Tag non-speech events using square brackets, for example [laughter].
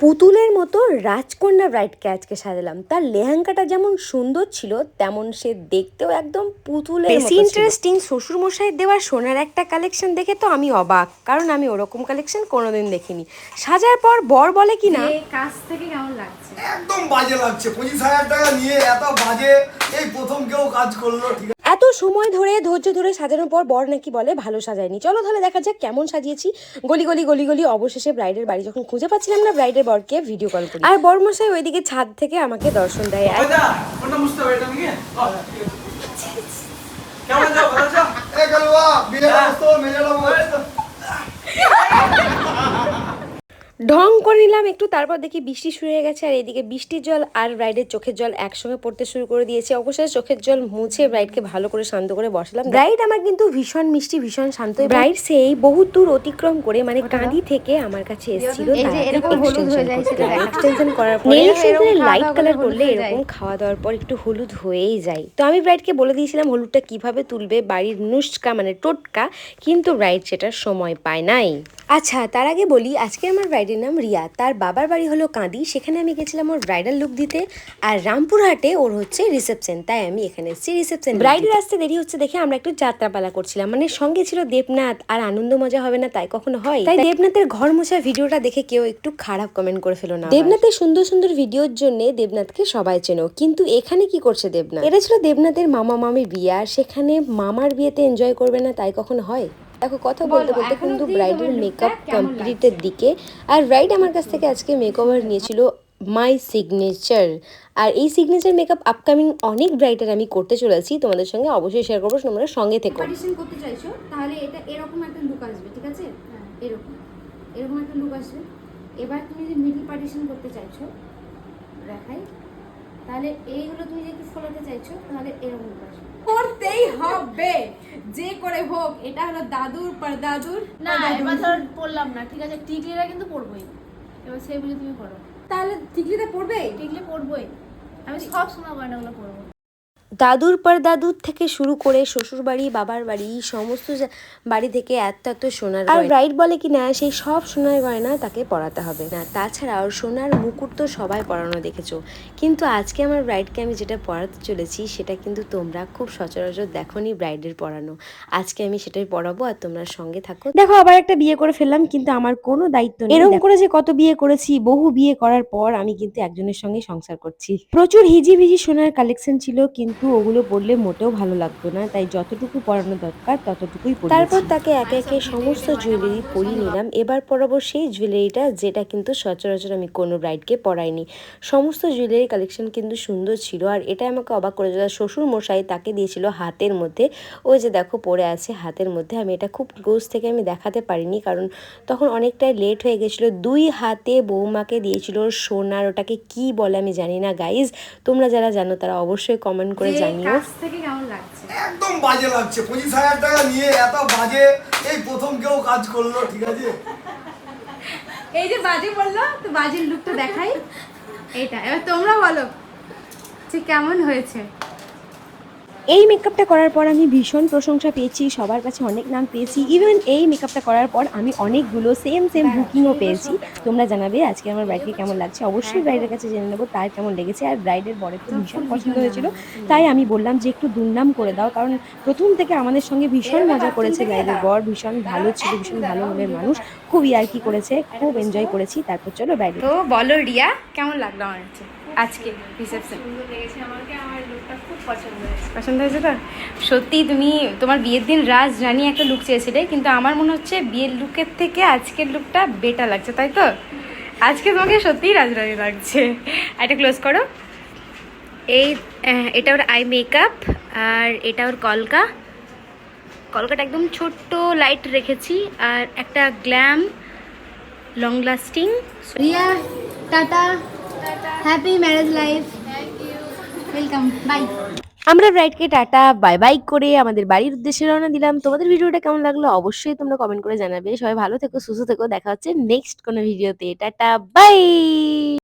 পুতুলের মতো রাজকন্যা ব্রাইডকে আজকে সাজালাম। তার লেহেঙ্গাটা যেমন সুন্দর ছিল তেমন সে দেখতেও একদম পুতুলের বেশি ইন্টারেস্টিং শ্বশুর মশাই দেওয়া সোনার একটা কালেকশন দেখে তো আমি অবাক কারণ আমি ওরকম কালেকশন কোনোদিন দেখিনি। সাজার পর বর বলে কি না কাছ থেকে কেমন লাগছে? একদম বাজে লাগছে। পঁচিশ হাজার টাকা নিয়ে এত বাজে এই প্রথম কেউ কাজ করল ঠিক সময় ধরে ধৈর্য ধরে সাজানোর পর বর নাকি বলে ভালো সাজায়নি। চলো তাহলে দেখা যাক কেমন সাজিয়েছি। গলি গলি গলি গলি অবশেষে ব্রাইডের বাড়ি যখন খুঁজে পাচ্ছিলাম না ব্রাইডের বরকে ভিডিও কল করি। আর বর মশাই ওইদিকে ছাদ থেকে আমাকে দর্শন দেয়। কেমন [laughs] ঢং করে নিলাম একটু তারপর দেখি বৃষ্টি শুরু হয়ে গেছে আর এদিকে বৃষ্টির জল আর ব্রাইডের চোখের জল একসঙ্গে পড়তে শুরু করে দিয়েছে। অবশ্যই চোখের জল মুছে ব্রাইডকে ভালো করে শান্ত করে বসালাম। ব্রাইড আমার কিন্তু ভীষণ মিষ্টি ভীষণ শান্ত ব্রাইড সেই বহু দূর অতিক্রম করে মানে কাঁদি থেকে আমার কাছে এসেছিল সেটা। এক্সটেনশন করার পরে লাইট কালার করলে এরকম খাওয়া দাওয়ার পর একটু হলুদ হয়েই যায়। তো আমি ব্রাইডকে বলে দিয়েছিলাম হলুদটা কীভাবে তুলবে? বাড়ির নুস্কা মানে টোটকা কিন্তু ব্রাইড সেটার সময় পায় নাই। আচ্ছা তার আগে বলি আজকে আমার ব্রাইডের নাম রিয়া। তার বাবার বাড়ি হলো কাঁদি। সেখানে আমি গেছিলাম ওর ব্রাইডাল লুক দিতে। আর রামপুরহাটে ওর হচ্ছে রিসেপশন তাই আমি এখানে এসেছি রিসেপশন ব্রাইডের আসতে দেরি হচ্ছে দেখে আমরা একটু যাত্রাপালা করছিলাম। মানে সঙ্গে ছিল দেবনাথ। আর আনন্দ মজা হবে না তাই কখনো হয়। তাই দেবনাথের ঘর মোছা ভিডিওটা দেখে কেউ একটু খারাপ কমেন্ট করে ফেলো না দেবনাথের সুন্দর সুন্দর ভিডিওর জন্য দেবনাথকে সবাই চেনো। কিন্তু এখানে কি করছে দেবনাথ? এটা ছিল দেবনাথের মামা মামির বিয়ে। আর সেখানে মামার বিয়েতে এনজয় করবে না তাই কখনো হয়? দেখো কথা বলতে বলতে কিন্তু ব্রাইডের মেকআপ কমপ্লিটের দিকে। আর ব্রাইড আমার কাছ থেকে আজকে মেকওভার নিয়েছিল মাই সিগনেচার আর এই সিগনেচার মেকআপ আপকামিং অনেক ব্রাইডার আমি করতে চলেছি। তোমাদের সঙ্গে অবশ্যই শেয়ার করব তোমরা সঙ্গে থেকো। করতে চাইছো তাহলে এটা এরকম একটা লুক আসবে ঠিক আছে? এরকম এরকম একটা লুক আসবে। এবার তুমি মিডল পার্টিশন করতে চাইছো দেখাই। তাহলে এই হলো তুমি যদি ফলাতে চাইছো তাহলে এরকম লুক করতেই হবে। যে করে হোক এটা হলো দাদুর পর দাদুর না এবার ধর পড়লাম না ঠিক আছে? টিকলিরা কিন্তু পড়বই। এবার সেই বুঝে তুমি করো। তাহলে টিকলিটা পড়বে? টিকলি পড়বই। আমি সব সময় গয়নাগুলো পড়ব দাদুর পর দাদুর থেকে শুরু করে শ্বশুর বাড়ি বাবার বাড়ি সমস্ত বাড়ি থেকে এত এত সোনার আর ব্রাইড বলে কি না সেই সব সোনার গয়না তাকে পরাতে হবে। না তাছাড়াও সোনার মুকুট তো সবাই পরানো দেখেছ। কিন্তু আজকে আমার ব্রাইডকে আমি যেটা পরাতে চলেছি সেটা কিন্তু তোমরা খুব সচরাচর দেখোনি ব্রাইডের পরানো। আজকে আমি সেটাই পরাবো আর তোমরা সঙ্গে থাকো। দেখো আবার একটা বিয়ে করে ফেললাম কিন্তু আমার কোনো দায়িত্ব নেই। এরকম করে যে কত বিয়ে করেছি বহু বিয়ে করার পর আমি কিন্তু একজনের সঙ্গে সংসার করছি। প্রচুর হিজিবিজি সোনার কালেকশন ছিল কিন্তু ওগুলো পরলে মোটেও ভালো লাগতো না, তাই যতটুকু পরানো দরকার ততটুকুই তারপর তাকে একে একে সমস্ত জুয়েলারি পরিয়ে নিলাম। এবার পরাবো সেই জুয়েলারিটা যেটা কিন্তু সচরাচর আমি কোনো ব্রাইডকে পরাইনি। সমস্ত জুয়েলারি কালেকশন কিন্তু সুন্দর ছিল আর এটা আমাকে অবাক করে যারা শ্বশুর মশাই তাকে দিয়েছিল হাতের মধ্যে। ওই যে দেখো পড়ে আছে হাতের মধ্যে। আমি এটা খুব ক্লোজ থেকে আমি দেখাতে পারিনি কারণ তখন অনেকটাই লেট হয়ে গেছিল। দুই হাতে বৌমাকে দিয়েছিল সোনার, ওটাকে কি বলে আমি জানি না। গাইজ তোমরা যারা জানো তারা অবশ্যই কমেন্ট করে জানিও কাছ থেকে কেমন লাগছে? একদম বাজে লাগছে। পঁচিশ হাজার টাকা নিয়ে এত বাজে এই প্রথম কেউ কাজ করল ঠিক আছে? এই যে বাজে বলল তো বাজির লুকটা দেখাই। এটা এবার তোমরা বলো যে কেমন হয়েছে? এই মেকআপটা করার পর আমি ভীষণ প্রশংসা পেয়েছি সবার কাছে অনেক নাম পেয়েছি। ইভেন এই মেকআপটা করার পর আমি অনেকগুলো সেম সেম বুকিংও পেয়েছি। তোমরা জানাবে আজকে আমার ব্রাইডকে কেমন লাগছে। অবশ্যই ব্রাইডের কাছে জেনে নেব তার কেমন লেগেছে। আর ব্রাইডের বরের তো ভীষণ পছন্দ হয়েছিল। তাই আমি বললাম যে একটু দুর্নাম করে দাও। কারণ প্রথম থেকে আমাদের সঙ্গে ভীষণ মজা করেছে ব্রাইডের বর। ভীষণ ভালো ছিল ভীষণ ভালো মনের মানুষ। খুব ইয়ার্কি করেছে খুব এনজয় করেছি। তারপর চলো ব্রাইডের তো বলো রিয়া কেমন লাগল আমার কাছে আজকে রিসেপশন সুন্দর লেগেছে। আমাকে আমার লুকটা খুব পছন্দ হয়েছে। পছন্দ হয়েছে তো সত্যি তুমি তোমার বিয়ের দিন রাজ রানী একটা লুক চেয়েছিলে কিন্তু আমার মনে হচ্ছে বিয়ের লুকের থেকে আজকের লুকটা বেটার লাগছে তাই তো? আজকে তোমাকে সত্যিই রাজরানী লাগছে। এটা ক্লোজ করো। এই এটা ওর আই মেকআপ আর এটা ওর কলকা। কলকাটা একদম ছোট্ট লাইট রেখেছি আর একটা glam long lasting Riya tata. Happy marriage life welcome bye আমরা ব্রাইডকে টাটা, বাই বাই করে আমাদের বাড়ির উদ্দেশ্যে রওনা দিলাম। তোমাদের ভিডিওটা কেমন লাগল অবশ্যই তোমরা কমেন্ট করে জানাবে। সবাই ভালো থেকো, সুস্থ থেকো। দেখা হচ্ছে নেক্সট কোনো ভিডিওতে টাটা, বাই!